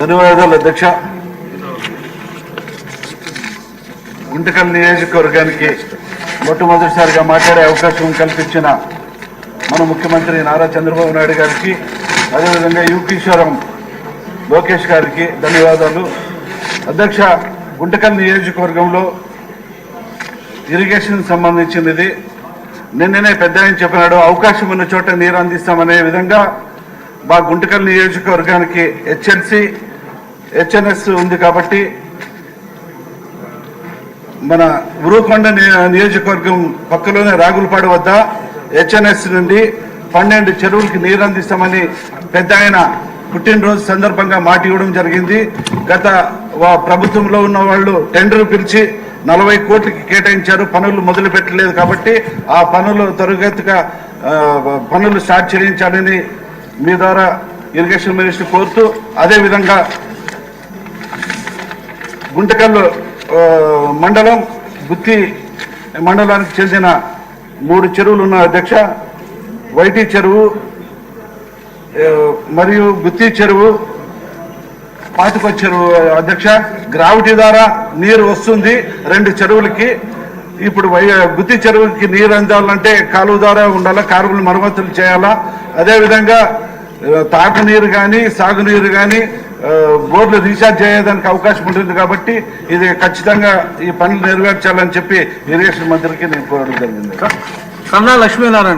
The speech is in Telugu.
ధన్యవాదాలు అధ్యక్ష. గుంటకల్ నియోజకవర్గానికి మొట్టమొదటిసారిగా మాట్లాడే అవకాశం కల్పించిన మన ముఖ్యమంత్రి నారా చంద్రబాబు నాయుడు గారికి అదేవిధంగా యూకిశ్వరం లోకేష్ గారికి ధన్యవాదాలు. అధ్యక్ష గుంటకల్ నియోజకవర్గంలో ఇరిగేషన్ సంబంధించినది నిన్ననే పెద్ద ఆయన చెప్పినాడు అవకాశం ఉన్న చోట నీరు అందిస్తామనే విధంగా మా గుంటకల్ నియోజకవర్గానికి హెచ్ఎల్సి హెచ్ఎన్ఎస్ ఉంది కాబట్టి మన ఉరుకొండ నియ- నియోజకవర్గం పక్కలోనే రాగులపాడు వద్ద హెచ్ఎన్ఎస్ నుండి పన్నెండు చెరువులకి నీరు అందిస్తామని పెద్ద ఆయన పుట్టినరోజు సందర్భంగా మాట ఇవ్వడం జరిగింది. గత ప్రభుత్వంలో ఉన్న వాళ్ళు టెండర్ పిలిచి నలభై కోట్లకి కేటాయించారు. పనులు మొదలు పెట్టలేదు కాబట్టి ఆ పనులు త్వరగతిగా పనులు స్టార్ట్ చేయించాలని మీ ద్వారా ఇరిగేషన్ మినిస్టర్ కోరుతూ అదేవిధంగా గుంటకల్లు మండలం గుత్తి మండలానికి చెందిన మూడు చెరువులు ఉన్న అధ్యక్ష వైటి చెరువు మరియు గుత్తి చెరువు పాతిక చెరువు అధ్యక్ష గ్రావిటీ ద్వారా నీరు వస్తుంది రెండు చెరువులకి. ఇప్పుడు వై గుత్తి చెరువుకి నీరు అందాలంటే కాలువ ద్వారా ఉండాలా కాలువలు మరమ్మతులు చేయాలా? అదేవిధంగా తాగునీరు కానీ సాగునీరు కానీ బోర్డులు రీఛార్జ్ చేయడానికి అవకాశం ఉంటుంది కాబట్టి ఇది ఖచ్చితంగా ఈ పనులు నెరవేర్చాలని చెప్పి ఇరిగేషన్ మంత్రికి నేను కోరడం జరిగింది. కన్నా లక్ష్మీనారాయణ.